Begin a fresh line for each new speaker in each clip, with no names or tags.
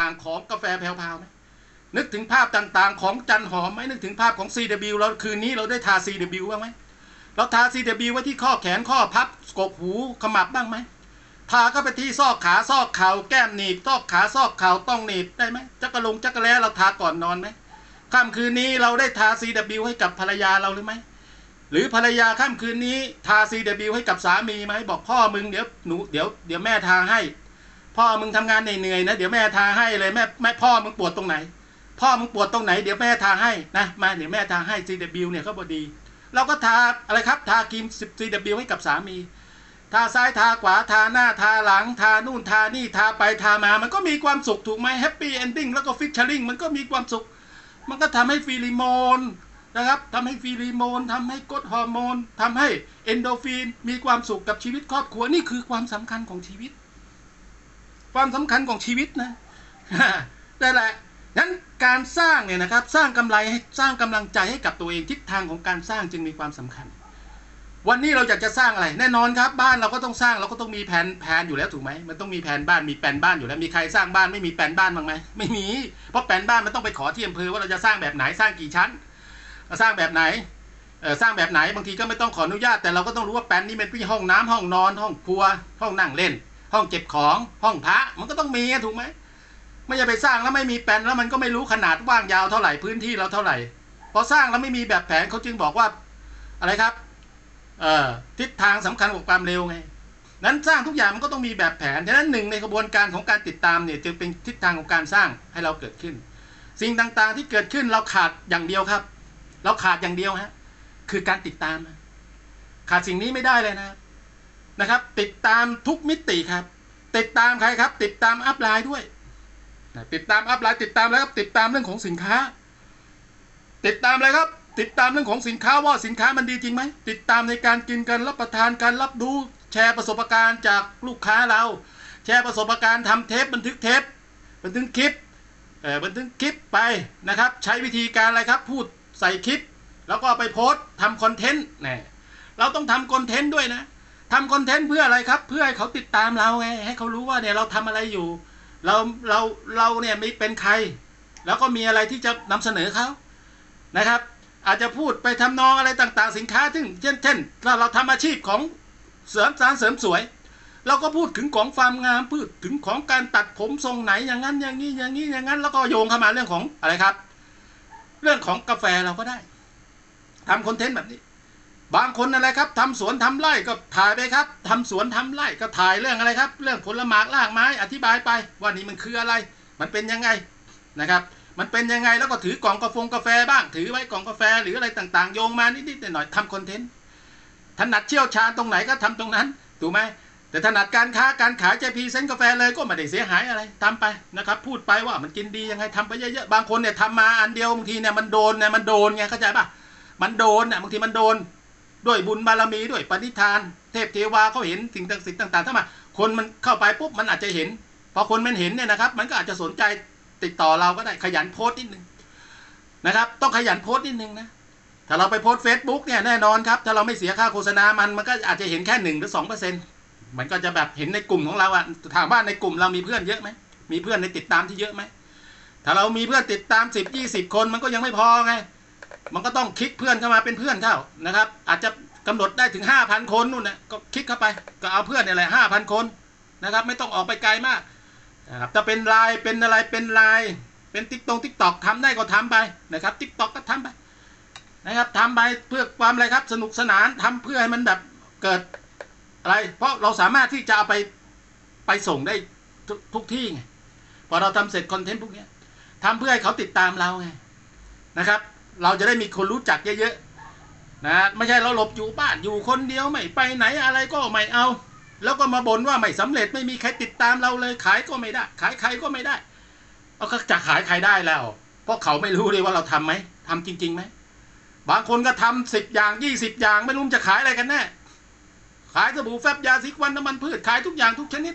ต่างของกาแฟแพรวๆไหมนึกถึงภาพต่างๆ ของจันหอมไหมนึกถึงภาพของ CW เราคืนนี้เราได้ทา CW บ้างไหมเราทา CW ไว้ที่ข้อแขนข้อพับกกหูขมับบ้างไหมทาเข้าไปที่ซอกขาซอกเข่าแก้มหนีบซอกขาซอกเข่าต้องหนีบได้ไหมจักระลงจักระแล้เราทาก่อนนอนไหมค่ำคืนนี้เราได้ทา CW ให้กับภรรยาเราหรือไม่หรือภรรยาค่ำคืนนี้ทา CW ให้กับสามีไหมบอกพ่อมึงเดี๋ยวหนูเดี๋ยวเดี๋ยวแม่ทาให้ พ่อมึงทำงานเหนื่อยๆนะ เดี๋ยวแม่ทาให้เลยแม่แม่พ่อมึงปวดตรงไหน พ่อมึงปวดตรงไหนเดี๋ยวแม่ทาให้นะมาเดี๋ยวแม่ทาให้ CW เนี่ยเขาบอดี เราก็ทาอะไรครับทาครีม CW ให้กับสามี ทาซ้ายทาขวาทาหน้าทาหลัง ทานู่นทานี่ทาไปทามามันก็มีความสุขถูกไหมแฮปปี้เอนดิ้งแล้วก็ฟิชเชอริงมันก็มีความสุข มันก็ทำให้ฟีริโมนนะครับทำให้ฟีริโมนทำให้กรดฮอร์โมนทำให้เอนโดฟินมีความสุขกับชีวิตครอบครัวนี่คือความสำคัญของชีวิต ความสำคัญของชีวิตนะนั่นแหละนั้นการสร้างเนี่ยนะครับ สร้างกำไรให้สร้างกำลังใจให้กับตัวเองทิศทางของการสร้างจึงมีความสำคัญ วันนี้เราอยากจะสร้างอะไร แน่นอนครับ บ้านเราก็ต้องสร้างเราก็ต้องมีแผนแผนอยู่แล้วถูกไหมมันต้องมีแผนบ้านมีแปลนบ้านอยู่แล้วมีใครสร้างบ้านไม่มีแปลนบ้านบ้างไหมไม่มีเพราะแปลนบ้านมันต้องไปขอที่อำเภอว่าเราจะสร้างแบบไหนสร้างกี่ชั้นสร้างแบบไหนสร้างแบบไหนบางทีก็ไม่ต้องขออนุญาตแต่เราก็ต้องรู้ว่าแปลนนี้เป็นที่ห้องน้ำห้องนอนห้องครัวห้องนั่งเล่น ห้องเก็บของห้องพระมันก็ต้องมีถูกไหมไม่ใช่ไปสร้างแล้วไม่มีแปลนแล้วมันก็ไม่รู้ขนาดว่างยาวเท่าไหร่พื้นที่เราเท่าไหร่พอสร้างแล้วไม่มีแบบแผนเขาจึงบอกว่าอะไรครับเอ่อทิศทางสำคัญกว่าความเร็วไงนั้นสร้างทุกอย่างมันก็ต้องมีแบบแผนฉะนั้นหนึ่งในกระบวนการของการติดตามเนี่ยจึงเป็นทิศทางของการสร้างให้เราเกิดขึ้น สิ่งต่างๆที่เกิดขึ้นเราขาดอย่างเดียวครับ เราขาดอย่างเดียวฮะคือการติดตาม ขาดสิ่งนี้ไม่ได้เลยนะ นะครับ ติดตามทุกมิติครับ ติดตามใครครับ ติดตามอัพไลน์ด้วย ติดตามอัพไลน์ติดตามแล้วครับติดตามเรื่องของสินค้า ติดตามอะไรครับ ติดตามเรื่องของสินค้าว่าสินค้ามันดีจริงไหมติดตามในการกินการรับประทานการรับดูแชร์ประสบการณ์จากลูกค้าเรา แชร์ประสบการณ์ทำเทปบันทึกเทปบันทึกคลิปเออบันทึกคลิปไปนะครับ ใช้วิธีการอะไรครับ พูดใส่คลิป แล้วก็ไปโพสต์ทำคอนเทนต์เนี่ยเราต้องทำคอนเทนต์ด้วยนะ ทำคอนเทนต์เพื่ออะไรครับ เพื่อให้เขาติดตามเราไงให้เขารู้ว่าเนี่ยเราทำอะไรอยู่ เราเราเราเนี่ยมีเป็นใคร แล้วก็มีอะไรที่จะนำเสนอเขานะครับ อาจจะพูดไปทำนองอะไรต่างๆ สินค้าซึ่งเช่นเช่นถ้าเราทำอาชีพของเสริมสารเสริมสวย เราก็พูดถึงของความงามพูดถึงของการตัดผมทรงไหนอย่างนั้นอย่างนี้อย่างนี้อย่างนั้น แล้วก็โยงเข้ามาเรื่องของอะไรครับ เรื่องของกาแฟเราก็ได้ทำคอนเทนต์แบบนี้ บางคนอะไรครับทำสวนทำไร่ก็ถ่ายไปครับทำสวนทำไร่ก็ถ่ายเรื่องอะไรครับ เรื่องผลไม้รากไม้อธิบายไป ว่านี่มันคืออะไร มันเป็นยังไงนะครับ มันเป็นยังไงแล้วก็ถือกล่องกาแฟกาแฟบ้าง ถือไว้กล่องกาแฟหรืออะไรต่างๆ โยงมานิดๆหน่อยๆทำคอนเทนต์ถนัดเชี่ยวชาญตรงไหนก็ทำตรงนั้นถูกไหมแต่ถนัดการค้าการขายจะพีเซนกาแฟเลยก็ไม่ได้เสียหายอะไรทำไปนะครับพูดไปว่ามันกินดียังไงทำไปเยอะๆบางคนเนี่ยทำมาอันเดียวบางทีเนี่ยมันโดนเนี่ยมันโดนไงเข้าใจป่ะมันโดนเนี่ยบางทีมันโดน ด้วยบุญบารมีด้วยปณิธาน เทพเทวาเขาเห็นสิ่งต่างๆถ้ามาคนมันเข้าไปปุ๊บมันอาจจะเห็นพอคนมันเห็นเนี่ยนะครับ มันก็อาจจะสนใจติดต่อเราก็ได้ขยันโพสต์นิดนึงนะครับ ต้องขยันโพสต์นิดนึงนะถ้าเราไปโพสต์เฟซบุ๊กเนี่ยแน่นอนครับถ้าเราไม่เสียค่าโฆษณามันมันก็อาจจะเห็นแค่หนึ่งหรือสองเปอร์เซ็นต์มันก็จะแบบเห็นในกลุ่มของเราอะถามว่าในกลุ่มเรามีเพื่อนเยอะไหมมีเพื่อนในติดตามที่เยอะไหมถ้าเรามีเพื่อนติดตามสิบยี่สิบคนมันก็ยังไม่พอไง มันก็ต้องคลิกเพื่อนเข้ามาเป็นเพื่อนเข้านะครับ อาจจะกำหนดได้ถึงห้าพันคนนู่นนะก็คลิกเข้าไปก็เอาเพื่อนเนี่ยแหละห้าพันคนนะครับ ไม่ต้องออกไปไกลมากนะครับถ้าเป็นไลน์เป็นอะไรเป็นไลน์เป็นติ๊กตงติ๊กตอกทำได้ก็ทำไปนะครับติ๊กตอกก็ทำไปนะครับทำไปเพื่อความอะไรครับ สนุกสนานทำเพื่อให้มันแบบเกิดอะไร เพราะเราสามารถที่จะเอาไปไปส่งได้ทุกทุกที่ไงพอเราทำเสร็จคอนเทนต์พวกนี้ทำเพื่อให้เขาติดตามเราไงนะครับ เราจะได้มีคนรู้จักเยอะๆนะไม่ใช่เราหลบอยู่บ้านอยู่คนเดียวไม่ไปไหนอะไรก็ไม่เอา แล้วก็มาบ่นว่าไม่สำเร็จไม่มีใครติดตามเราเลยขายก็ไม่ได้ ขายใครก็ไม่ได้เอาจะขายใครได้แล้ว เพราะเขาไม่รู้เลยว่าเราทํำไหมทำจริงๆไหมบางคนก็ทำสิบอย่างยี่สิบอย่างไม่รู้จะขายอะไรกันแน่ขายสบู่แฟบยาสีควันน้ำมันพืชขายทุกอย่างทุกชนิด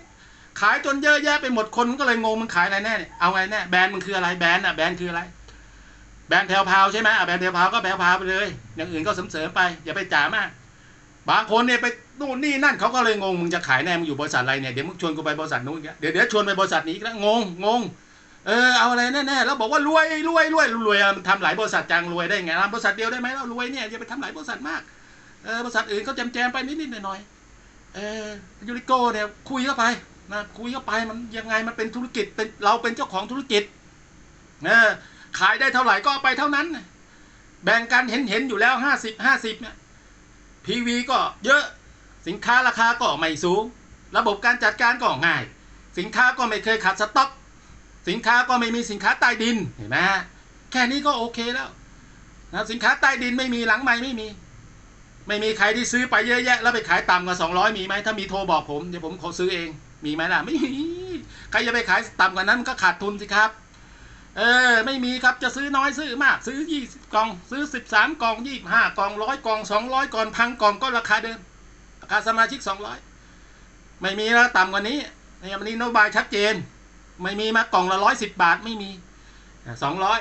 ขายจนเยอะแยะไปหมดคนก็เลยงงมันขายอะไรแน่เนี่ยเอาไงแน่แบรนด์มันคืออะไรแบรนด์อะแบรนด์คืออะไร บนแพรวพาวใช่ไหมแบนแพรวพาวก็แพรวพาวไปเลย อย่างอื่นก็เสริมๆไป อย่าไปจ๋ามาก บางคนเนี่ยไปนู่นนี่นั่นเขาก็เลยงง มึงจะขายแน่มึงอยู่บริษัทอะไรเนี่ย เดี๋ยวมึงชวนกูไปบริษัทนู้นอีกแล้วเดี๋ยวเดี๋ยวชวนไปบริษัทนี้อีกแล้วงงงง เออเอาอะไรแน่ๆแล้วบอกว่ารวยรวยรวยรวยมันทำหลายบริษัทจังรวยได้ไงทำบริษัทเดียวได้ไหมเรารวยเนี่ยอย่าไปทำหลายบริษัทมาก เออบริษัทอื่นเขาแจมแจมๆไปนิดๆหน่อยๆ เออยูริโก้เนี่ยคุยเข้าไปนะคุยเข้าไปมันยังไงมันเป็นธุรกิจเป็นเราเป็นเจ้าของธุรกิจเออ ขายได้เท่าไหร่ก็เอาไปเท่านั้น แบ่งกันเห็นเห็นอยู่แล้วห้าสิบห้าสิบเนี่ยพีวีก็เยอะสินค้าราคาก็ไม่สูง ระบบการจัดการก็ง่าย สินค้าก็ไม่เคยขาดสต็อก สินค้าก็ไม่มีสินค้าใต้ดินเห็นไหมแค่นี้ก็โอเคแล้วนะสินค้าใต้ดินไม่มีหลังไม่ไม่มี ไม่มีใครที่ซื้อไปเยอะแยะ แล้วไปขายต่ำกว่าสองร้อยมีไหมถ้ามีโทรบอกผมเดี๋ยวผมขอซื้อเองมีไหมล่ะไม่มีใครจะไปขายต่ำกว่านั้นมันก็ขาดทุนสิครับ เออไม่มีครับจะซื้อน้อยซื้อมาก ซื้อยี่สิบกล่องซื้อสิบสามกล่องยี่ห้ากล่องร้อยกล่องสองร้อยกล่องพันกล่องก็ราคาเดิมราคาสมาชิกสองร้อยไม่มีแล้วต่ำกว่านี้ในวันนี้นโยบายชัดเจน ไม่มีมากล่องละร้อยสิบบาทไม่มีสองร้อย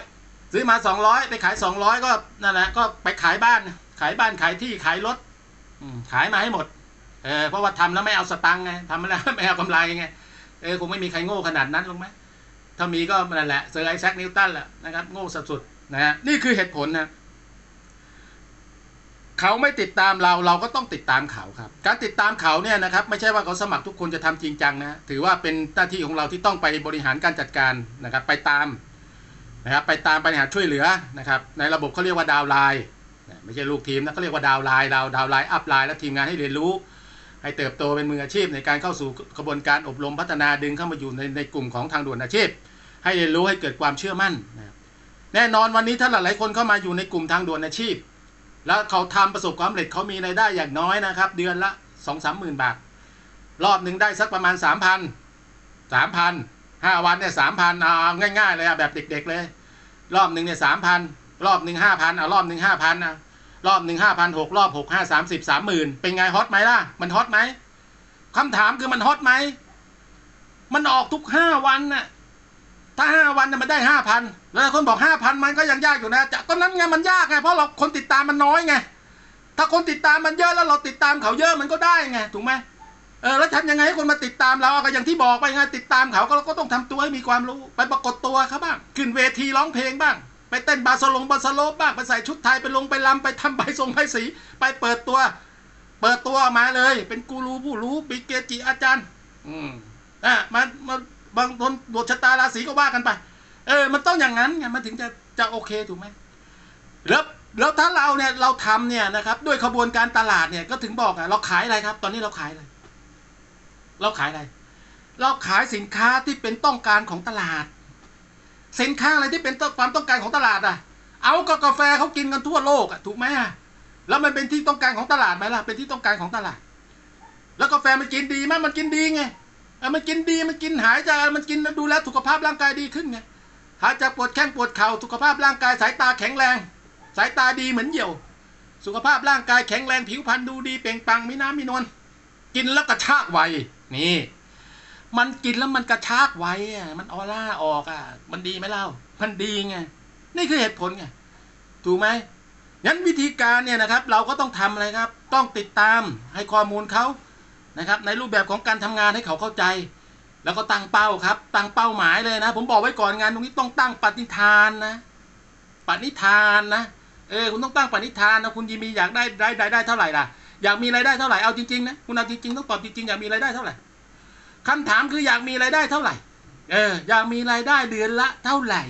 ซื้อมาสองร้อยไปขายสองร้อยก็นั่นแหละก็ไปขายบ้าน ขายบ้านขายที่ขายรถขายมาให้หมดเออเพราะว่าทำแล้วไม่เอาสตังค์ไงทำแล้วไม่เอากำไรไงเออคงไม่มีใครโง่ขนาดนั้นลงไหม ถ้ามีก็นั่นแหละเซอร์ไอแซคนิวตันแหละนะครับ โง่สุดๆนะฮะนี่คือเหตุผลนะเขาไม่ติดตามเราเราก็ต้องติดตามเขาครับ การติดตามเขาเนี่ยนะครับไม่ใช่ว่าเขาสมัครทุกคนจะทำจริงจังนะถือว่าเป็นหน้าที่ของเราที่ต้องไปบริหารการจัดการนะครับไปตามนะครับไปตามบริหาช่วยเหลือนะครับในระบบเขาเรียกว่าดาวไลน์ไม่ใช่ลูกทีมนะเขาเรียกว่าดาวไลน์ดาวดาวไลน์อัพไลน์แล้วทีมงานให้เรียนรู้ ให้เติบโตเป็นมืออาชีพในการเข้าสู่กระบวนการอบรมพัฒนาดึงเข้ามาอยู่ในในกลุ่มของทางด่วนอาชีพ ให้เรียนรู้ให้เกิดความเชื่อมั่นนะครับแน่นอนวันนี้ถ้าหลายๆคนเข้ามาอยู่ในกลุ่มทางด่วนอาชีพ แล้วเขาทำประสบความสำเร็จเขามีรายได้อย่างน้อยนะครับ เดือนละสองสามหมื่นบาท รอบหนึ่งได้สักประมาณสามพันสามพันห้าวันเนี่ยสามพันเอาง่ายๆเลยอะแบบเด็ก ๆ เลย รอบหนึ่งเนี่ยสามพันรอบหนึ่งห้าพันเอารอบหนึ่งห้าพันนะ รอบหนึ่งห้าพันหกรอบหกห้าสามสิบสามหมื่นเป็นไงฮอตไหมล่ะ มันฮอตไหมคำถามคือมันฮอตไหม มันออกทุกห้าวันน่ะ ถ้าห้าวันน่ะมันได้ห้าพันแล้วคนบอกห้าพันมันก็ยังยากอยู่นะจะก็นั้นไงมันยากไงเพราะเราคนติดตามมันน้อยไง ถ้าคนติดตามมันเยอะแล้วเราติดตามเขาเยอะมันก็ได้ไงถูกไหมเออแล้วทำยังไงให้คนมาติดตามเราก็อย่างที่บอกไปไงติดตามเขาก็เราก็ต้องทำตัวให้มีความรู้ไปปรากฏตัวเขาบ้างขึ้นเวทีร้องเพลงบ้าง ไปเต้นบาสลงบาสโลปบ้างไปใส่ชุดไทยไปลงไปลำไปทำใบทรงใบสี ไปเปิดตัว เปิดตัวออกมาเลย เป็นกูรูผู้รู้ปิเกจิอาจารย์ อืมอะมามาบางคนดวงชะตาราศีก็ว่ากันไป เออ มันต้องอย่างนั้นไงมันถึงจะจะโอเคถูกไหมแล้วแล้วถ้าเราเนี่ยเราทำเนี่ยนะครับ ด้วยขบวนการตลาดเนี่ยก็ถึงบอกอะเราขายอะไรครับ ตอนนี้เราขายอะไรเราขายอะไร เราขายสินค้าที่เป็นต้องการของตลาด สินค้าอะไรที่เป็นความต้องการของตลาดอะ เอาก็กาแฟเขากินกันทั่วโลกอะถูกไหมอะแล้วมันเป็นที่ต้องการของตลาดไหมล่ะเป็นที่ต้องการของตลาด แล้วกาแฟมันกินดีไหมมันกินดีไงมันกินดีมันกินหายจากมันกินแล้วดูแลสุขภาพร่างกายดีขึ้นไงหายจากปวดแข้งปวดเข่าสุขภาพร่างกายสายตาแข็งแรง สายตาดีเหมือนเหยี่ยว สุขภาพร่างกายแข็งแรงผิวพรรณดูดีเปล่งปลังมีน้ำมีนวลกินแล้วกระชากไวนี่ มันกินแล้วมันกระชากไวอะมันออร่าออกอะ มันดีไหมเล่ามันดีไง นี่คือเหตุผลไง ถูกไหมงั้นวิธีการเนี่ยนะครับ เราก็ต้องทำอะไรครับ ต้องติดตามให้ข้อมูลเขานะครับ ในรูปแบบของการทำงานให้เขาเข้าใจ แล้วก็ตั้งเป้าครับ ตั้งเป้าหมายเลยนะ ผมบอกไว้ก่อนงานตรงนี้ต้องตั้งปณิธานนะปณิธานนะเออคุณต้องตั้งปณิธานนะคุณยิมีอยากได้รายได้ได้เท่าไหร่ล่ะอยากมีรายได้เท่าไหร่เอาจริงๆนะคุณเอาจริงๆต้องตอบจริงๆอยากมีรายได้เท่าไหร่ คำถามคืออยากมีรายได้เท่าไหร่ เออ อยากมีรายได้เดือนละเท่าไหร่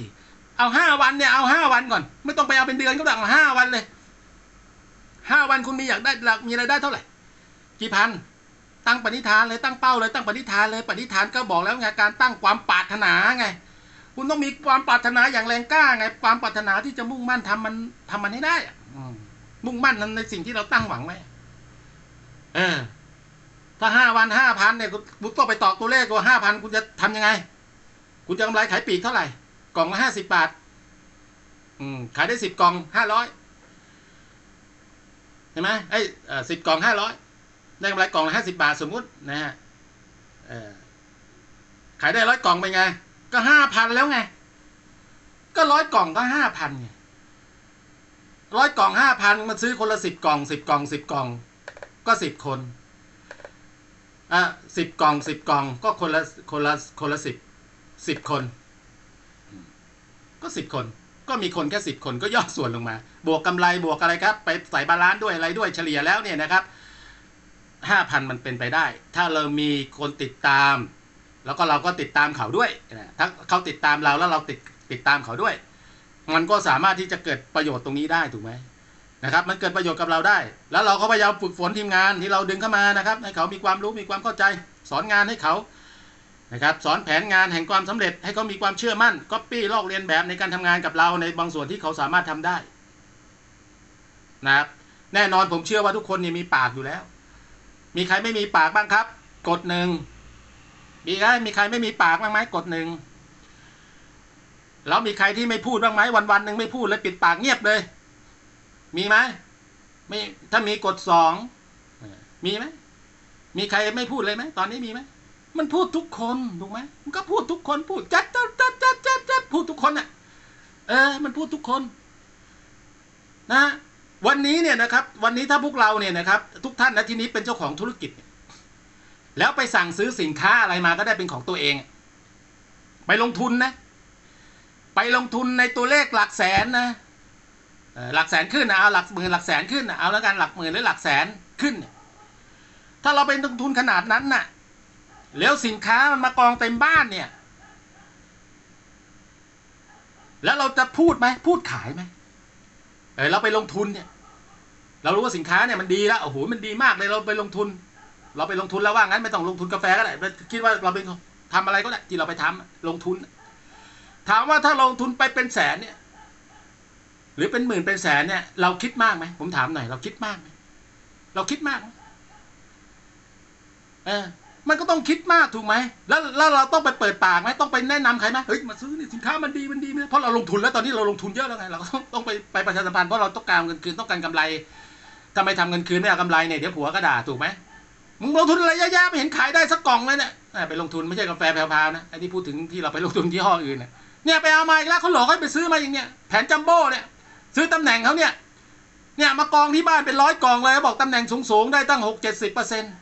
เอาห้าวันเนี่ยเอาห้าวันก่อน ไม่ต้องไปเอาเป็นเดือนก็ได้เอาห้าวันเลยห้าวันคุณมีอยากได้อยากมีรายได้เท่าไหร่ กี่พัน ตั้งปณิธานเลยตั้งเป้าเลยตั้งปณิธานเลยปณิธานก็บอกแล้วไงการตั้งความปรารถนาไง คุณต้องมีความปรารถนาอย่างแรงกล้าไง ความปรารถนาที่จะมุ่งมั่นทำมันทำมันให้ได้อมมุ่งมั่นในสิ่งที่เราตั้งหวังไว้เออ พันห้าพันเนี่ยคุณต้องไปตอกตัวเลขว่าห้าพันคุณจะทำยังไง คุณจะกำไรขายปีกเท่าไหร่ กล่องละห้าสิบบาท อืม ขายได้สิบกล่องห้าร้อยเห็นไหมไอ้สิบกล่องห้าร้อยได้กำไรกล่องละห้าสิบาทสมมุตินะฮะขายได้ร้อยกล่องไปไง ก็ห้าพันแล้วไง ก็ร้อยกล่องก็ห้าพันไงร้อยกล่องห้าพันมาซื้อคนละสิบกล่องสิบกล่องสิบกล่อง ก็สิบคน อะสิบกล่องสิบกล่อง ก็คนละคนละคนละสิบสิบคน ก็สิบคน ก็มีคนแค่สิบคนก็ย่อส่วนลงมา บวกกำไรบวกอะไรครับ ไปใส่บาลานซ์ด้วยอะไรด้วยเฉลี่ยแล้วเนี่ยนะครับห้าพันมันเป็นไปได้ ถ้าเรามีคนติดตาม แล้วก็เราก็ติดตามเขาด้วยนะถ้าเขาติดตามเราแล้วเราติดติดตามเขาด้วย มันก็สามารถที่จะเกิดประโยชน์ตรงนี้ได้ถูกไหม นะครับ มันเกิดประโยชน์กับเราได้ แล้วเราก็พยายามฝึกฝนทีมงานที่เราดึงเข้ามานะครับ ให้เขามีความรู้มีความเข้าใจ สอนงานให้เขานะครับสอนแผนงานแห่งความสำเร็จให้เขามีความเชื่อมั่นก๊อปปี้ลอกเลียนแบบในการทำงานกับเราในบางส่วนที่เขาสามารถทำได้นะครับแน่นอนผมเชื่อว่าทุกคนเนี่ยมีปากอยู่แล้ว มีใครไม่มีปากบ้างครับ กดหนึ่งมีใครมีใครไม่มีปากบ้างไหมกดหนึ่งแล้วมีใครที่ไม่พูดบ้างไหมวันวันหนึ่งไม่พูดเลยปิดปากเงียบเลย มีไหมไม่ถ้ามีกดสองมีไหมมีใครไม่พูดเลยไหมตอนนี้มีไหมมันพูดทุกคนถูกไหมมันก็พูดทุกคนพูดจัดจัดจัดจัดจัดจัดพูดทุกคนอะ เออ มันพูดทุกคน นะ วันนี้เนี่ยนะครับ วันนี้ถ้าพวกเราเนี่ยนะครับ ทุกท่านนะที่นี้เป็นเจ้าของธุรกิจ แล้วไปสั่งซื้อสินค้าอะไรมาก็ได้เป็นของตัวเอง ไปลงทุนนะ ไปลงทุนในตัวเลขหลักแสนนะ หลักแสนขึ้นนะเอาหลักหมื่นหลักแสนขึ้นนะเอาแล้วกันหลักหมื่นหรือหลักแสนขึ้น ถ้าเราไปลงทุนขนาดนั้นน่ะแล้วสินค้ามันมากองเต็มบ้านเนี่ย แล้วเราจะพูดไหมพูดขายไหมเออเราไปลงทุนเนี่ย เรารู้ว่าสินค้าเนี่ยมันดีแล้วโอ้โหมันดีมากเลยเราไปลงทุน เราไปลงทุนแล้วว่างั้นไม่ต้องลงทุนกาแฟก็ได้คิดว่าเราเป็นทำอะไรก็ได้ที่เราไปทำลงทุน ถามว่าถ้าลงทุนไปเป็นแสนเนี่ย หรือเป็นหมื่นเป็นแสนเนี่ยเราคิดมากไหมผมถามหน่อยเราคิดมากไหมเราคิดมากไหมเออมันก็ต้องคิดมากถูกไหมแล้วแล้วเราต้องไปเปิดปากไหมต้องไปแนะนำใครไหมเฮ้ยมาซื้อนี่สินค้ามันดีมันดีไหมเพราะเราลงทุนแล้วตอนนี้เราลงทุนเยอะแล้วไงเราก็ต้องต้องไปไปประชาสัมพันธ์เพราะเราต้องการเงินคืนต้องการกำไรถ้าไม่ทำเงินคืนไม่เอากำไรเนี่ยเดี๋ยวผัวก็ด่าถูกไหมมึงลงทุนอะไรเยอะแยะไม่เห็นขายได้สักกล่องเลยเนี่ยไปลงทุนไม่ใช่กาแฟแพรวๆนะไอ้ที่พูดถึงที่เราไปลงทุนที่ห้ออื่นเนี่ยเนี่ยไปเอามาอีกแล้วเขาหลอกให้ไปซื้อมาอย่างเนี้ยแผนจัมโบ้เนี่ย ซื้อตำแหน่งเขาเนี่ยเนี่ยมากองที่บ้านเป็นร้อยกองเลยบอกตำแหน่งสูงๆได้ตั้งหกเจ็ดสิบเปอร์เซ็นต์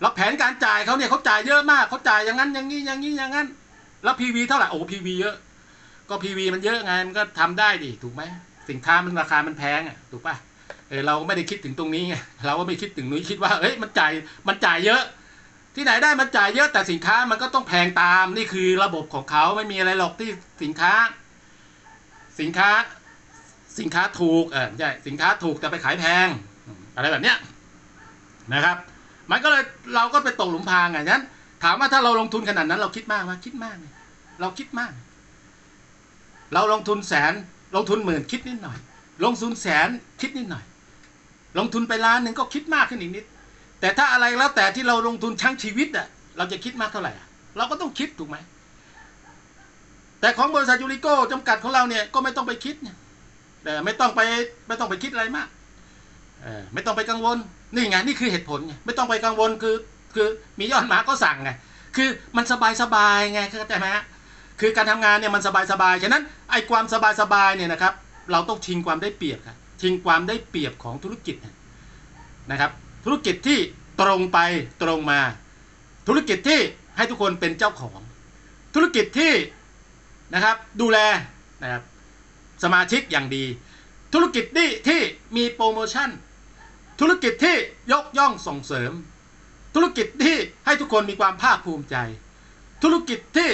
แล้วแผนการจ่ายเขาเนี่ยเขาจ่ายเยอะมากเขาจ่ายอย่างนั้นอย่างนี้อย่างนี้อย่างนั้น แล้วพีวีเท่าไหร่โอ้พีวีเยอะ ก็พีวีมันเยอะไงมันก็ทำได้ดิถูกไหมสินค้ามันราคามันแพงอะถูกป่ะเออเราไม่ได้คิดถึงตรงนี้ไงเราก็ไม่คิดถึงนู้นคิดว่าเอ้ยมันจ่ายมันจ่ายเยอะ ที่ไหนได้มันจ่ายเยอะแต่สินค้ามันก็ต้องแพงตามนี่คือระบบของเขาไม่มีอะไรหรอกที่สินค้า สินค้า สินค้าถูกเออใช่สินค้าถูกแต่ไปขายแพง อะไรแบบเนี้ยนะครับ มันก็เลยเราก็ไปตกหลุมพรางไงนั้น ถามว่าถ้าเราลงทุนขนาดนั้น เราคิดมากไหมคิดมากไหมเราคิดมาก เราลงทุนแสนลงทุนหมื่นคิดนิดหน่อย ลงทุนแสนคิดนิดหน่อย ลงทุนไปล้านหนึ่งก็คิดมากขึ้นอีกนิด แต่ถ้าอะไรแล้วแต่ที่เราลงทุนทั้งชีวิตอะเราจะคิดมากเท่าไหร่อะเราก็ต้องคิดถูกไหมแต่ของบริษัทยูริโก้จำกัดของเราเนี่ยก็ไม่ต้องไปคิดเนี่ย ไม่ต้องไปไม่ต้องไปคิดอะไรมากเออไม่ต้องไปกังวลนี่ไงนี่คือเหตุผลไงไม่ต้องไปกังวลคือคือมียอดหมาก็สั่งไงคือมันสบายสบายไงเข้าใจไหมฮะคือการทำงานเนี่ยมันสบายสบายฉะนั้นไอ้ความสบายสบายเนี่ยนะครับ เราต้องชิงความได้เปรียบครับชิงความได้เปรียบของธุรกิจนะครับ ธุรกิจที่ตรงไปตรงมา ธุรกิจที่ให้ทุกคนเป็นเจ้าของ ธุรกิจที่นะครับดูแลนะครับ สมาชิกอย่างดี ธุรกิจที่ที่มีโปรโมชั่น ธุรกิจที่ยกย่องส่งเสริม ธุรกิจที่ให้ทุกคนมีความภาคภูมิใจ ธุรกิจที่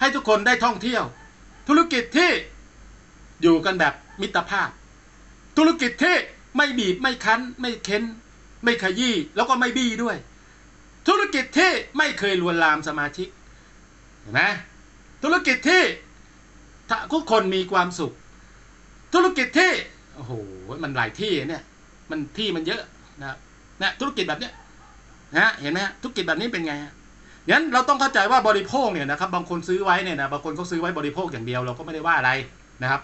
ให้ทุกคนได้ท่องเที่ยว ธุรกิจที่อยู่กันแบบมิตรภาพ ธุรกิจที่ไม่บีบไม่คั้น ไม่เค้น ไม่ขยี้แล้วก็ไม่บี้ด้วย ธุรกิจที่ไม่เคยลวนลามสมาชิกเห็นไหมธุรกิจที่ทุกคนมีความสุข ธุรกิจที่โอ้โหมันหลายที่เนี่ย มันที่มันเยอะนะครับนะธุรกิจแบบเนี้ยนะเห็นไหมฮะธุรกิจแบบนี้เป็นไงฮะงั้นเราต้องเข้าใจว่าบริโภคเนี่ยนะครับบางคนซื้อไว้เนี่ยนะบางคนเขาซื้อไว้บริโภคอย่างเดียวเราก็ไม่ได้ว่าอะไรนะครับ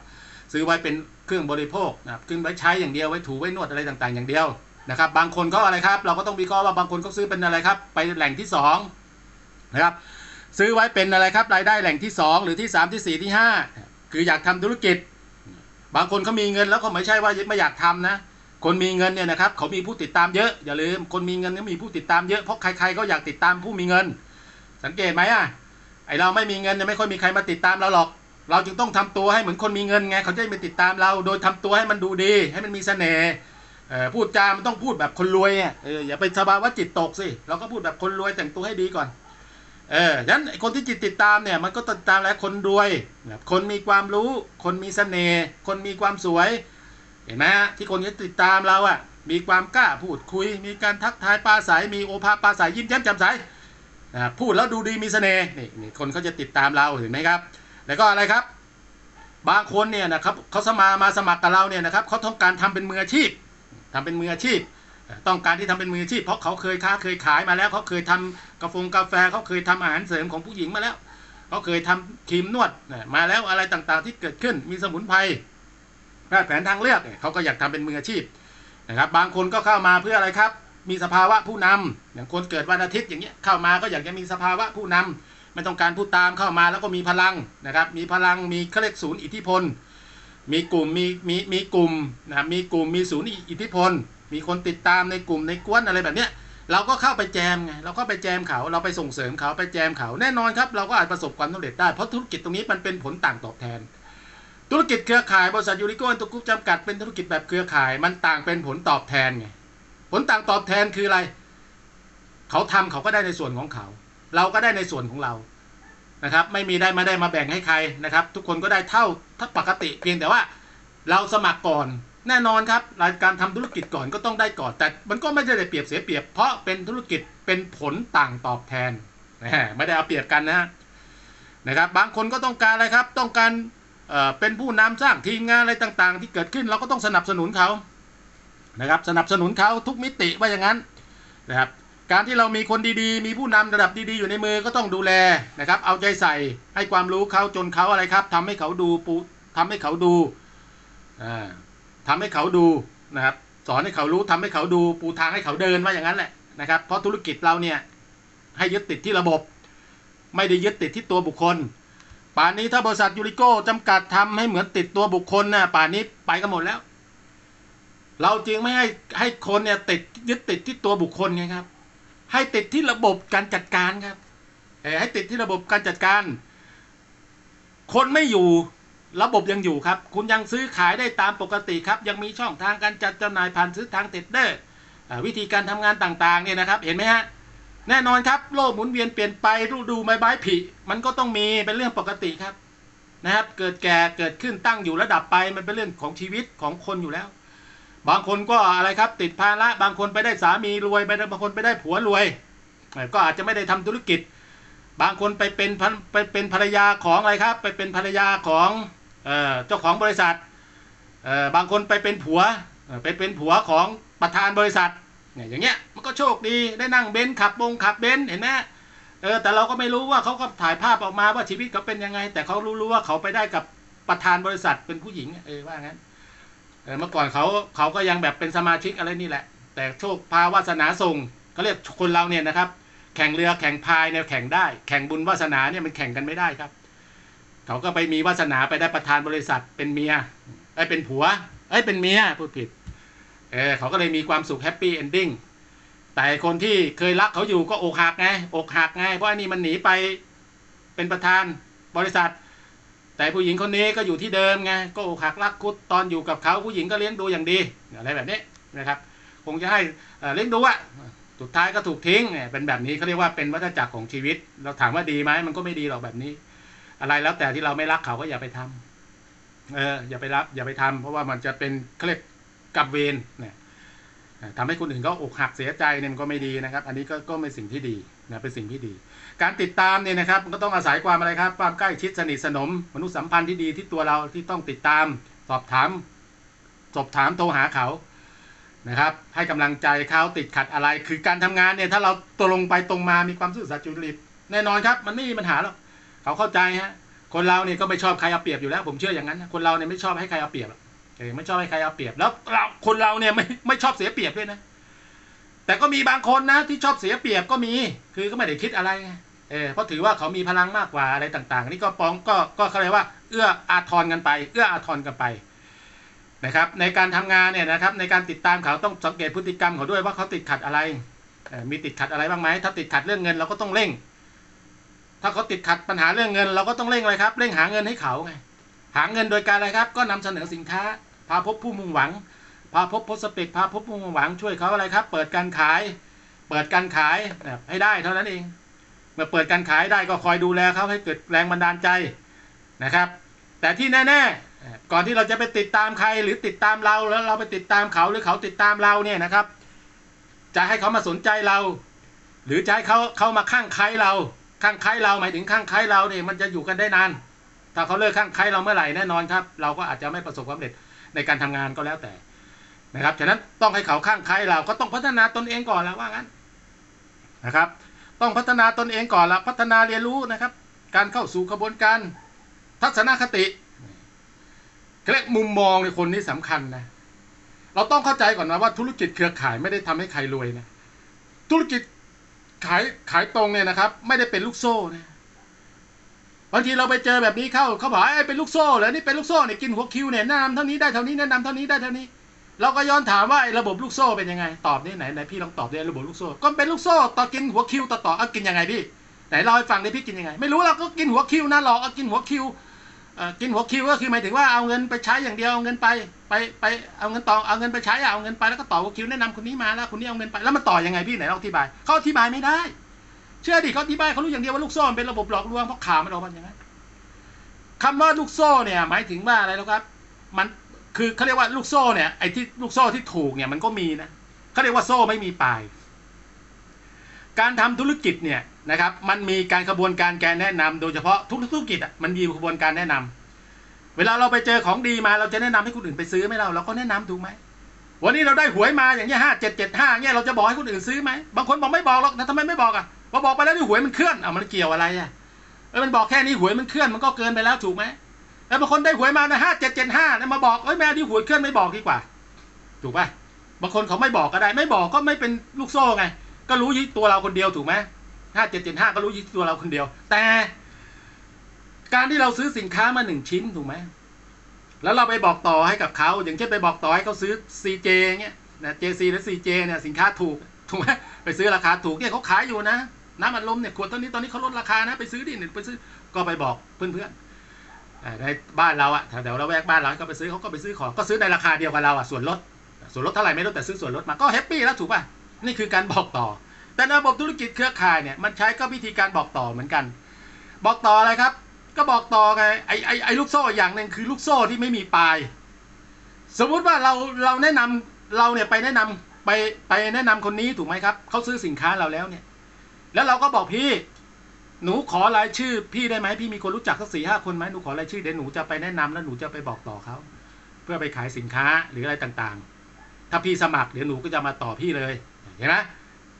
ซื้อไว้เป็นเครื่องบริโภคนะครับเครื่อไว้ใช้อย่างเดียวไว้ถูไว้นวดอะไรต่างๆ อย่างเดียวนะครับ บางคนเขาอะไรครับ เราก็ต้องวิเคราะห์ว่าบางคนเขาซื้อเป็นอะไรครับ ไปแหล่งที่สองนะครับซื้อไว้เป็นอะไรครับรายได้แหล่งที่สองหรือที่สามที่สี่ที่ห้าคืออยากทำธุรกิจ บางคนเขามีเงินแล้วเขาไม่ใช่ว่าไม่อยากทำนะ คนมีเงินเนี่ยนะครับเขามีผู้ติดตามเยอะอย่าลืมคนมีเงินก็มีผู้ติดตามเยอะเพราะใครๆก็อยากติดตามผู้มีเงิน สังเกตไหมอะไอเราไม่มีเงินเนี่ยไม่ค่อยมีใครมาติดตามเราหรอก เราจึงต้องทำตัวให้เหมือนคนมีเงินไงเขาจะไม่ติดตามเรา โดยทำตัวให้มันดูดี ให้มันมีเสน่ห์พูดจามันต้องพูดแบบคนรวยอะออย่าไปสภาวะจิตตกสิเราก็พูดแบบคนรวยแต่งตัวให้ดีก่อน เออฉะนั้นคนที่จิตติดตามเนี่ยมันก็ติดตามแล้วคนรวยครับคนมีความรู้ คนมีเสน่ห์ คนมีความสวย เห็นไหมฮะที่คนที่ติดตามเราอะ มีความกล้าพูดคุย มีการทักทายปราศัยมีโอภาปราศัยยิ้มแย้มแจ่มใสพูดแล้วดูดีมีเสน่ห์นี่นี่คนเขาจะติดตามเราเห็นไหมครับ แล้วก็อะไรครับ บางคนเนี่ยนะครับเขาสมามาสมัครกับเราเนี่ยนะครับเขาต้องการทำเป็นมืออาชีพทำเป็นมืออาชีพ ต้องการที่ทำเป็นมืออาชีพเพราะเขาเคยค้าเคยขายมาแล้วเขาเคยทำกาแฟกาแฟเขาเคยทำอาหารเสริมของผู้หญิงมาแล้วเขาเคยทำครีมนวดมาแล้วอะไรต่างๆ ที่เกิดขึ้นมีสมุนไพรแพทย์แผนทางเลือกเขาก็อยากทำเป็นมืออาชีพนะครับ บางคนก็เข้ามาเพื่ออะไรครับ มีสภาวะผู้นำอย่างคนเกิดวันอาทิตย์อย่างเงี้ยเข้ามาก็อยากจะมีสภาวะผู้นำไม่ต้องการผู้ตามเข้ามาแล้วก็มีพลังนะครับ มีพลังมีเขาเรียศูนย์อิทธิพล มีกลุ่มมีมีมีกลุ่มนะมีกลุ่มมีศูนย์อิทธิพล มีคนติดตามในกลุ่มในกวนอะไรแบบเนี้ยเราก็เข้าไปแจมไงเราก็ไปแจมเขาเราไปส่งเสริมเขาไปแจมเขาแน่นอนครับ เราก็อาจประสบความสำเร็จได้เพราะธุรกิจตรงนี้มันเป็นผลต่างตอบแทน ธุรกิจเครือข่ายบริษัทยูริโกนตุกุปจำกัดเป็นธุรกิจแบบเครือข่ายมันต่างเป็นผลตอบแทนไงผลต่างตอบแทนคืออะไร เขาทำเขาก็ได้ในส่วนของเขา เราก็ได้ในส่วนของเรานะครับ ไม่มีได้มาได้มาแบ่งให้ใครนะครับ ทุกคนก็ได้เท่าถ้าปกติเพียงแต่ว่า เราสมัครก่อน แน่นอนครับรายการทำธุรกิจก่อนก็ต้องได้ก่อน แต่มันก็ไม่ได้เปรียบเสียเปรียบ เพราะเป็นธุรกิจเป็นผลต่างตอบแทนไม่ได้เอาเปรียบกันนะนะครับบางคนก็ต้องการอะไรครับ ต้องการเเป็นผู้นำสร้างทีมงานอะไรต่างๆ ที่เกิดขึ้นเราก็ต้องสนับสนุนเขานะครับสนับสนุนเขาทุกมิติว่าอย่างนั้นนะครับการที่เรามีคนดีๆ มีผู้นำระดับดีๆ อยู่ในมือก็ต้องดูแลนะครับ เอาใจใส่ให้ความรู้เขาจนเขาอะไรครับทำให้เขาดูปูทำให้เขาดูอ่า ทำให้เขาดูนะครับ สอนให้เขารู้ทำให้เขาดูปูทางให้เขาเดินว่าอย่างนั้นแหละนะครับ เพราะธุรกิจเราเนี่ยให้ยึดติดที่ระบบ ไม่ได้ยึดติดที่ตัวบุคคล ป่านนี้ถ้าบริษัทยูริโก้จำกัดทำให้เหมือนติดตัวบุคคลนะป่านนี้ไปกันหมดแล้ว เราจึงไม่ให้ให้คนเนี่ยติดยึดติดที่ตัวบุคคลไงครับ ให้ติดที่ระบบการจัดการครับให้ติดที่ระบบการจัดการ คนไม่อยู่ ระบบยังอยู่ครับ คุณยังซื้อขายได้ตามปกติครับ ยังมีช่องทางการจัดจำหน่ายผ่านซื้อทางเต็ดเดอร์วิธีการทำงานต่างๆเนี่ยนะครับ เห็นไหมฮะ แน่นอนครับ โลกหมุนเวียนเปลี่ยนไปฤดูใบไม้ผลิมันก็ต้องมีเป็นเรื่องปกติครับนะครับ เกิดแก่เกิดขึ้นตั้งอยู่ระดับไปมันเป็นเรื่องของชีวิตของคนอยู่แล้ว บางคนก็อะไรครับ ติดภาระบางคนไปได้สามีรวยไปบางคนไปได้ผัวรวย ก็อาจจะไม่ได้ทำธุรกิจ บางคนไปเป็นพันไปเป็นภรรยาของอะไรครับ ไปเป็นภรรยาของ เอ่อเจ้าของบริษัทเอ่อบางคนไปเป็นผัวเอ่อไปเป็นผัวของประธานบริษัทเนี่ยอย่างเงี้ยมันก็โชคดีได้นั่งเบนซ์ขับบงขับเบนซ์เห็นไหมเออแต่เราก็ไม่รู้ว่าเขาก็ถ่ายภาพออกมาว่าชีวิตเขาเป็นยังไง แต่เขารู้รู้ว่าเขาไปได้กับประธานบริษัทเป็นผู้หญิงเออว่างั้นเออเมื่อก่อนเขาเขาก็ยังแบบเป็นสมาชิกอะไรนี่แหละ แต่โชคพาวาสนาส่งเขาเรียกคนเราเนี่ยนะครับ แข่งเรือแข่งพายเนี่ยแข่งได้ แข่งบุญวาสนาเนี่ยมันแข่งกันไม่ได้ครับ เขาก็ไปมีวาสนาไปได้ประธานบริษัทเป็นเมียไอ้เป็นผัวไอ้เป็นเมียพูดผิดเออเขาก็เลยมีความสุขแฮปปี้เอนดิ้งแต่คนที่เคยรักเขาอยู่ก็อกหักไงอกหักไงเพราะอันนี้มันหนีไปเป็นประธานบริษัท แต่ผู้หญิงคนนี้ก็อยู่ที่เดิมไงก็อกหักรักคุดตอนอยู่กับเขาผู้หญิงก็เลี้ยงดูอย่างดีอะไรแบบนี้นะครับ คงจะให้เอ่อเลี้ยงดูอะสุดท้ายก็ถูกทิ้งเนี่ยเป็นแบบนี้เขาเรียกว่าเป็นวัฏจักรของชีวิต เราถามว่าดีไหมมันก็ไม่ดีหรอกแบบนี้ อะไรแล้วแต่ที่เราไม่รักเขาก็อย่าไปทำเออ อย่าไปรับ อย่าไปทำเพราะว่ามันจะเป็นเขาเรียกกับเวรเนี่ยทำให้คนอื่นก็อกหักเสียใจเนี่ยมันก็ไม่ดีนะครับ อันนี้ก็ก็เป็นสิ่งที่ดีนะเป็นสิ่งที่ดี การติดตามเนี่ยนะครับ มันก็ต้องอาศัยความอะไรครับ ความใกล้ชิดสนิทสนมมนุษยสัมพันธ์ที่ดีที่ตัวเราที่ต้องติดตาม สอบถาม สอบถามโทรหาเขานะครับ ให้กำลังใจเขาติดขัดอะไร คือการทำงานเนี่ยถ้าเราตรงไปตรงมามีความซื่อสัตย์จริตแน่นอนครับ มันไม่มีปัญหาหรอก เขาเข้าใจฮะคนเราเนี่ยก็ไม่ชอบใครเอาเปรียบอยู่แล้ว ผมเชื่ออย่างนั้น คนเราเนี่ยไม่ชอบให้ใครเอาเปรียบหรอกเออไม่ชอบให้ใครเอาเปรียบแล้วเราคนเราเนี่ยไม่ไม่ชอบเสียเปรียบด้วยนะ แต่ก็มีบางคนนะที่ชอบเสียเปรียบก็มี คือก็ไม่ได้คิดอะไรไงเออเพราะถือว่าเขามีพลังมากกว่าอะไรต่าง ๆ นี่ก็ป้องก็ก็เขาเรียกว่าเอื้ออาทรกันไป เอื้ออาทรกันไปนะครับในการทำงานเนี่ยนะครับในการติดตามเขาต้องสังเกตพฤติกรรมเขาด้วยว่าเขาติดขัดอะไรมีติดขัดอะไรบ้างไหมถ้าติดขัดเรื่องเงินเราก็ต้องเร่ง ถ้าเขาติดขัดปัญหาเรื่องเงิน เราก็ต้องเร่งเลยครับ เร่งหาเงินให้เขาไงหาเงินโดยการอะไรครับ ก็นำเสนอสินค้า พาพบผู้มุ่งหวัง พาพบโพสเปกพาพบผู้มุ่งหวังช่วยเขาอะไรครับ เปิดการขาย เปิดการขายแบบให้ได้เท่านั้นเอง เมื่อเปิดการขายได้ก็คอยดูแลเขาให้เกิดแรงบันดาลใจนะครับ แต่ที่แน่ๆก่อนที่เราจะไปติดตามใครหรือติดตามเราแล้วเราไปติดตามเขาหรือเขาติดตามเราเนี่ยนะครับ จะให้เขามาสนใจเรา หรือจะให้เขาเขามาข้างใครเรา ข้างใครเราหมายถึงข้างใครเราเนี่ยมันจะอยู่กันได้นาน ถ้าเขาเลิกข้างใครเราเมื่อไหร่แน่นอนครับ เราก็อาจจะไม่ประสบความสำเร็จในการทำงานก็แล้วแต่นะครับ ฉะนั้นต้องให้เขาข้างใครเราก็ต้องพัฒนาตนเองก่อนแล้วว่างั้นนะครับ ต้องพัฒนาตนเองก่อนละพัฒนาเรียนรู้นะครับ การเข้าสู่กระบวนการทัศนคติเรียกมุมมองในคนนี้สำคัญนะเราต้องเข้าใจก่อนนะว่าธุรกิจเครือข่ายไม่ได้ทำให้ใครรวยนะธุรกิจ ขายขายตรงเนี่ยนะครับ ไม่ได้เป็นลูกโซ่นะบางทีเราไปเจอแบบนี้เข้าเขาบอกไอ้เป็นลูกโซ่เหรอนี่เป็นลูกโซ่เนี่ยกินหัวคิวเนี่ยแนะนำเท่านี้ได้เท่านี้แนะนำเท่านี้ได้เท่านี้ เราก็ย้อนถามว่าไอ้ระบบลูกโซ่เป็นยังไงตอบนี่ไหนไหนพี่ลองตอบดิระบบลูกโซ่ก็เป็นลูกโซ่ต่อกินหัวคิวต่อต่อเอากินยังไงพี่ไหนเล่าให้ฟังดิพี่กินยังไง ไม่รู้เราก็กินหัวคิวนะหลอกเอากินหัวคิวเอ่อกินหัวคิวก็คือหมายถึงว่าเอาเงินไปใช้อย่างเดียวเอาเงินไป ไปไปเอาเงินต่อเอาเงินไปใช้เอาเงินไปแล้วก็ต่อหัวคิวแนะนำคนนี้มาแล้วคนนี้เอาเงินไปแล้วมันต่อยังไงพี่ไหนลองอธิบายเขาอธิบายไม่ได้ เชื่อดิเขาอธิบายเขารู้อย่างเดียวว่าลูกโซ่เป็นระบบหลอกลวงเพราะข่าวมันออกมาอย่างนั้นคำว่าลูกโซ่เนี่ย หมายถึงว่าอะไรนะครับ มันคือเขาเรียกว่าลูกโซ่เนี่ยไอ้ที่ลูกโซ่ที่ถูกเนี่ยมันก็มีนะเขาเรียกว่าโซ่ไม่มีปลาย การทำธุรกิจเนี่ยนะครับ มันมีการกระบวนการการแนะนำโดยเฉพาะทุกธุรกิจอะมันมีกระบวนการแนะนำ เวลาเราไปเจอของดีมาเราจะแนะนำให้คนอื่นไปซื้อไหมเราเราก็แนะนำถูกไหมวันนี้เราได้หวยมาอย่างเงี้ยห้าเจ็ดเจ็ดห้าเงี้ยเราจะบอกให้คนอื่นซื้อไหมบางคนบอกไม่บอกหรอกนะทำไมไม่บอกอะพอบอกไปแล้วนี่หวยมันเคลื่อนอะมันเกี่ยวอะไรอะเออมันบอกแค่นี้หวยมันเคลื่อนมันก็เกินไปแล้วถูกไหมแล้วบางคนได้หวยมานะห้าเจ็ดเจ็ดห้าเนี่ยมาบอกเอ้ยแม่ที่หวยเคลื่อนไม่บอกดีกว่า ถูกป่ะบางคนเขาไม่บอกก็ได้ ไม่บอกก็ไม่เป็นลูกโซ่ไง ก็รู้ยี่ตัวเราคนเดียวถูกไหมห้าเจ็ดเจ็ดห้าก็รู้ยี่ตัวเราคนเดียว แต่ การที่เราซื้อสินค้ามาหนึ่งชิ้นถูกไหมแล้วเราไปบอกต่อให้กับเขาอย่างเช่นไปบอกต่อให้เขาซื้อ CJ เงี้ยนะ JC และ CJ เนี่ยสินค้าถูกถูกไหมไปซื้อราคาถูกเนี่ยเขาขายอยู่นะน้ำอัดลมเนี่ยขวดตอนนี้ตอนนี้เขาลดราคานะไปซื้อดิเนี่ยไปซื้อก็ไปบอกเพื่อนๆอ่าในบ้านเราอะแถวๆเราแวกบ้านเราก็ไปซื้อเขาก็ไปซื้อของก็ซื้อในราคาเดียวกับเราอะส่วนลดส่วนลดเท่าไหร่ไม่รู้แต่ซื้อส่วนลดมาก็แฮปปี้แล้วถูกป่ะนี่คือการบอกต่อ แต่ระบบธุรกิจเครือข่ายเนี่ยมันใช้ก็วิธีการบอกต่อเหมือนกัน บอกต่ออะไรครับ ก็บอกต่อไงไอไอไอลูกโซ่อย่างหนึ่งคือลูกโซ่ที่ไม่มีปลาย สมมุติว่าเราเราแนะนำเราเนี่ยไปแนะนำไปไปแนะนำคนนี้ถูกไหมครับเขาซื้อสินค้าเราแล้วเนี่ย แล้วเราก็บอกพี่ หนูขอรายชื่อ พี่ได้ไหมพี่มีคนรู้จักสักสี่ห้าคนไหมหนูขอรายชื่อเดี๋ยวหนูจะไปแนะนำแล้วหนูจะไปบอกต่อเขาเพื่อไปขายสินค้าหรืออะไรต่างๆ ถ้าพี่สมัครเดี๋ยวหนูก็จะมาต่อพี่เลยเห็นไหม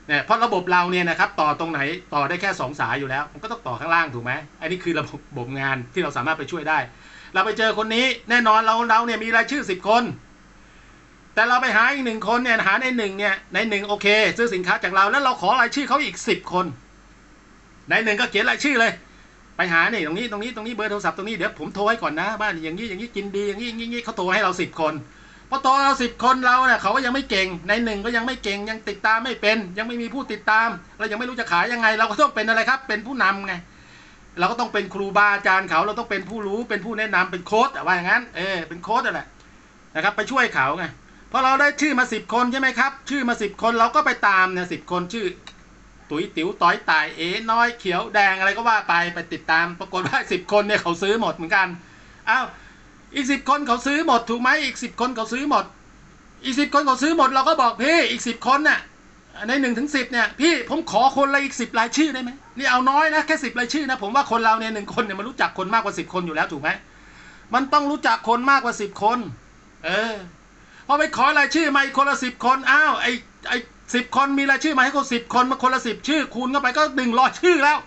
เนี่ยเพราะระบบเราเนี่ยนะครับต่อตรงไหนต่อได้แค่สองสายอยู่แล้ว มันก็ต้องต่อข้างล่างถูกไหมอันนี้คือระบบบบงานที่เราสามารถไปช่วยได้ เราไปเจอคนนี้แน่นอนเราเราเนี่ยมีรายชื่อสิบคน แต่เราไปหาอีกหนึ่งคนเนี่ยหาในหนึ่งเนี่ยในหนึ่งโอเค ซื้อสินค้าจากเราแล้วเราขอรายชื่อเขาอีกสิบคน ในหนึ่งก็เขียนรายชื่อเลย ไปหาเนี่ยตรงนี้ตรงนี้ตรงนี้เบอร์โทรศัพท์ตรงนี้เดี๋ยวผมโทรให้ก่อนนะบ้านอย่างนี้อย่างนี้กินดีอย่างนี้อย่างนี้เขาโทรให้เราสิบคน พอโทรเราสิบคนเราเนี่ยเขาก็ยังไม่เก่ง ในหนึ่งก็ยังไม่เก่งยังติดตามไม่เป็น ยังไม่มีผู้ติดตามเรายังไม่รู้จะขายยังไง เราก็ต้องเป็นอะไรครับ เป็นผู้นำไงเราก็ต้องเป็นครูบาอาจารย์เขาเราต้องเป็นผู้รู้เป็นผู้แนะนำเป็นโค้ดว่าอย่างนั้นเออเป็นโค้ดนั่นแหละนะครับ ไปช่วยเขาไงพอเราได้ชื่อมาสิบคนใช่ไหมครับ ชื่อมาสิบคนเราก็ไปตามเนี่ยสิบคนชื่อ ตุ๋ยติ๋วต้อยตายเอ๋น้อยเขียวแดงอะไรก็ว่าไปไปติดตามปรากฏว่าสิบคนเนี่ยเขาซื้อหมดเหมือนกันอ้าว อีกสิบคนเขาซื้อหมดถูกไหมอีกสิบคนเขาซื้อหมด อีกสิบคนเขาซื้อหมดเราก็บอกพี่อีกสิบคนน่ะในหนึ่งถึงสิบเนี่ยพี่ผมขอคนละอีกสิบรายชื่อได้ไหมนี่เอาน้อยนะแค่สิบรายชื่อนะผมว่าคนเราเนี่ยหนึ่งคนเนี่ยมันรู้จักคนมากกว่าสิบคนอยู่แล้วถูกไหมมันต้องรู้จักคนมากกว่าสิบคน เออพอไปขอรายชื่อมาอีกคนละสิบคนอ้าวไอไอสิบคนมีรายชื่อมาให้คนสิบคนมาคนละสิบชื่อคูณเข้าไปก็หนึ่งร้อยชื่อแล้ว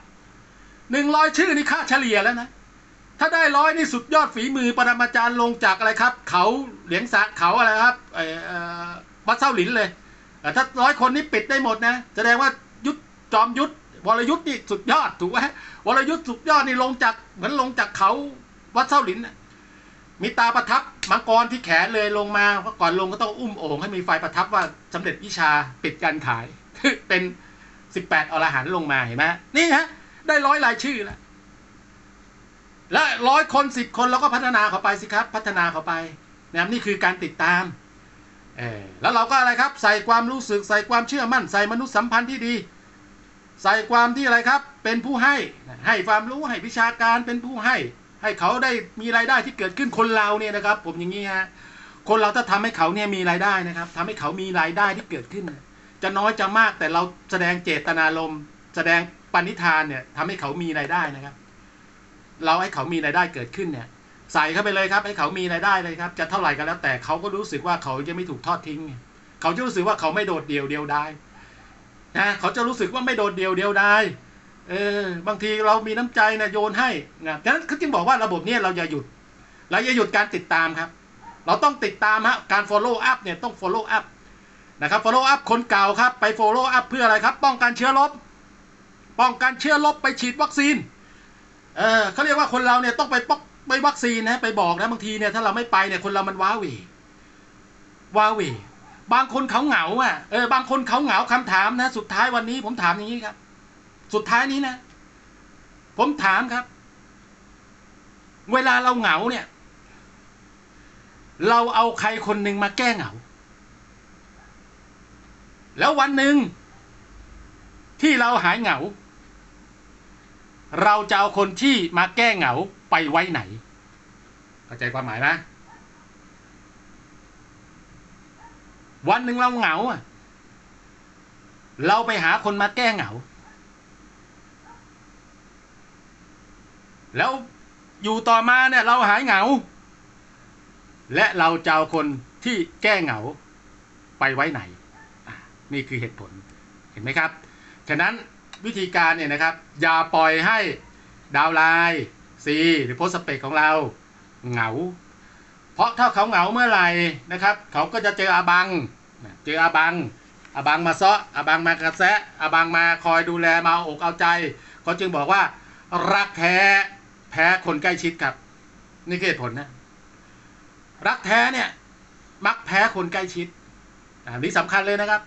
หนึ่งร้อยชื่อนี่ค่าเฉลี่ยแล้วนะ ถ้าได้ร้อยนี่สุดยอดฝีมือปรมาจารย์ลงจากอะไรครับ เขาเหลียงสะเขาอะไรครับเอ่อเอ่อวัดเส้าหลินเลยถ้าร้อยคนนี้ปิดได้หมดนะแสดงว่ายุทธจอมยุทธวรยุทธนี่สุดยอดถูกไหมวรยุทธสุดยอดนี่ลงจากเหมือนลงจากเขาวัดเส้าหลินมีตาประทับมังกรที่แขนเลยลงมาเพราะก่อนลงก็ต้องอุ้มโอ่งให้มีไฟประทับว่าสำเร็จวิชาปิดการขายเป็นสิบแปดอรหันลงมาเห็นไหมนี่ฮะได้ร้อยรายชื่อแล้ว และร้อยคนสิบคนเราก็พัฒนาเขาไปสิครับ พัฒนาเขาไปนะครับนี่คือการติดตามเออแล้วเราก็อะไรครับ ใส่ความรู้สึกใส่ความเชื่อมั่น ใส่มนุษยสัมพันธ์ที่ดี ใส่ความที่อะไรครับ เป็นผู้ให้ให้ความรู้ให้วิชาการเป็นผู้ให้ ให้เขาได้มีรายได้ที่เกิดขึ้นคนเราเนี่ยนะครับ ผมอย่างนี้ฮะคนเราถ้าทำให้เขาเนี่ยมีรายได้นะครับทำให้เขามีรายได้ที่เกิดขึ้น จะน้อยจะมากแต่เราแสดงเจตนารมณ์แสดงปณิธานเนี่ยทำให้เขามีรายได้นะครับ เราให้เขามีรายได้เกิดขึ้นเนี่ย ใส่เข้าไปเลยครับ ให้เขามีรายได้เลยครับ จะเท่าไหร่ก็แล้ว แต่เขาก็รู้สึกว่าเขาจะไม่ถูกทอดทิ้ง เขาจะรู้สึกว่าเขาไม่โดดเดี่ยวเดียวดายนะเขาจะรู้สึกว่าไม่โดดเดี่ยวเดียวดายเออบางทีเรามีน้ำใจนะโยนให้นะฉะนั้นเขาจึงบอกว่าระบบนี้เราอย่าหยุดเราอย่าหยุดการติดตามครับ เราต้องติดตามฮะการ follow up เนี่ยต้อง follow up นะครับ follow up คนเก่าครับไป follow up เพื่ออะไรครับ ป้องกันเชื้อลบ ป้องกันเชื้อลบไปฉีดวัคซีน เออเขาเรียกว่าคนเราเนี่ยต้องไปปอกไปวัคซีนนะไปบอกนะบางทีเนี่ยถ้าเราไม่ไปเนี่ยคนเรามันว้าเหวว้าเหวบางคนเขาเหงาอะเออบางคนเขาเหงาคำถามนะ สุดท้ายวันนี้ผมถามอย่างนี้ครับ สุดท้ายนี้นะ ผมถามครับ เวลาเราเหงาเนี่ย เราเอาใครคนหนึ่งมาแก้เหงา แล้ววันหนึ่งที่เราหายเหงา เราจะเอาคนที่มาแก้เหงาไปไว้ไหน เข้าใจความหมายนะวันหนึ่งเราเหงาเราไปหาคนมาแก้เหงา แล้วอยู่ต่อมาเนี่ยเราหายเหงา และเราจะเอาคนที่แก้เหงาไปไว้ไหน นี่คือเหตุผล เห็นไหมครับ ฉะนั้น วิธีการเนี่ยนะครับ อย่าปล่อยให้ดาวไลน์ซีหรือโพสต์สเปกของเราเหงา เพราะถ้าเขาเหงาเมื่อไหร่นะครับ เขาก็จะเจออาบัง เจออาบังอาบังมาเซาะอาบังมากระแซะอาบังมาคอยดูแลมาเอาอกเอาใจเขาจึงบอกว่ารักแท้แพ้คนใกล้ชิดครับ นี่คือเหตุผลนะ รักแท้เนี่ย มักแพ้คนใกล้ชิดอันนี้สำคัญเลยนะครับ